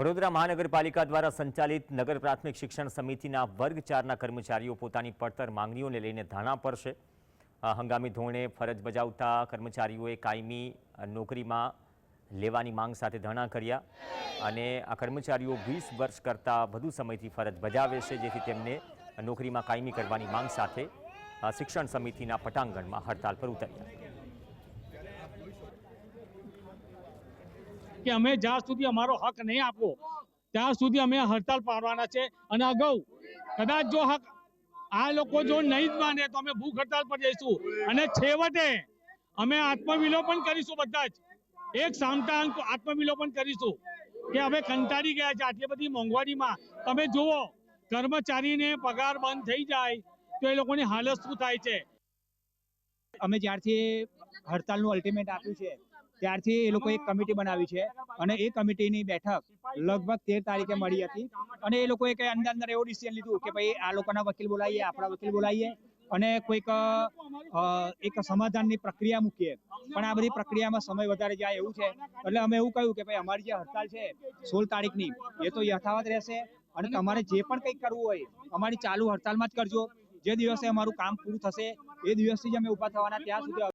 વડોદરા મહાનગરપાલિકા દ્વારા સંચાલિત નગર પ્રાથમિક શિક્ષણ સમિતિના વર્ગ ચારના કર્મચારીઓ પોતાની પડતર માંગણીઓને લઈને ધાણા પર છે હંગામી ધોરણે ફરજ બજાવતા કર્મચારીઓએ કાયમી નોકરીમાં લેવાની માંગ સાથે ધરણા કર્યા અને આ કર્મચારીઓ વીસ વર્ષ કરતાં વધુ સમયથી ફરજ બજાવે છે, જેથી તેમને નોકરીમાં કાયમી કરવાની માંગ સાથે શિક્ષણ સમિતિના પટાંગણમાં હડતાલ પર ઉતર્યા. કે અમે જ્યાં સુધી અમારો હક નહીં આપવો, ત્યાં સુધી અમે હડતાલ પાડવાના છે. અને અગાઉ કદાચ જો હક આ લોકો જો નહીં જ માને તો અમે ભૂખ હડતાલ પર જઈશું. અને છેવટે અમે આત્મવિલોપન કરીશું બધા જ. એક સામટા આત્મવિલોપન કરીશું કે હવે કંટાળી ગયા છે આટલી બધી મોંઘવારીમાં. તમે જુઓ, કર્મચારીને પગાર બંધ થઈ જાય તો એ લોકોની હાલત શું થાય છે? અમે જ્યારથી હડતાલનું અલ્ટિમેટ આપ્યું છે ત્યારથી એ લોકોએ એક કમિટી બનાવી છે અને એ કમિટીની બેઠક લગભગ તેર તારીખે મળી હતી. અને એ લોકોએ કંઈ અંદર અંદર એવું ડિસિઝન લીધું કે ભાઈ આ લોકોના વકીલ બોલાવીએ, આપણા વકીલ બોલાવીએ અને કોઈક એક સમાધાનની પ્રક્રિયા મૂકીએ. પણ આ બધી પ્રક્રિયામાં સમય વધારે જાય એવું છે. એટલે અમે એવું કહ્યું કે ભાઈ અમારી જે હડતાલ છે સોળ તારીખની, એ તો યથાવત રહેશે અને તમારે જે પણ કંઈક કરવું હોય, અમારી ચાલુ હડતાલમાં જ કરજો. જે દિવસે અમારું કામ પૂરું થશે, એ દિવસથી જ અમે ઊભા થવાના, ત્યાં સુધી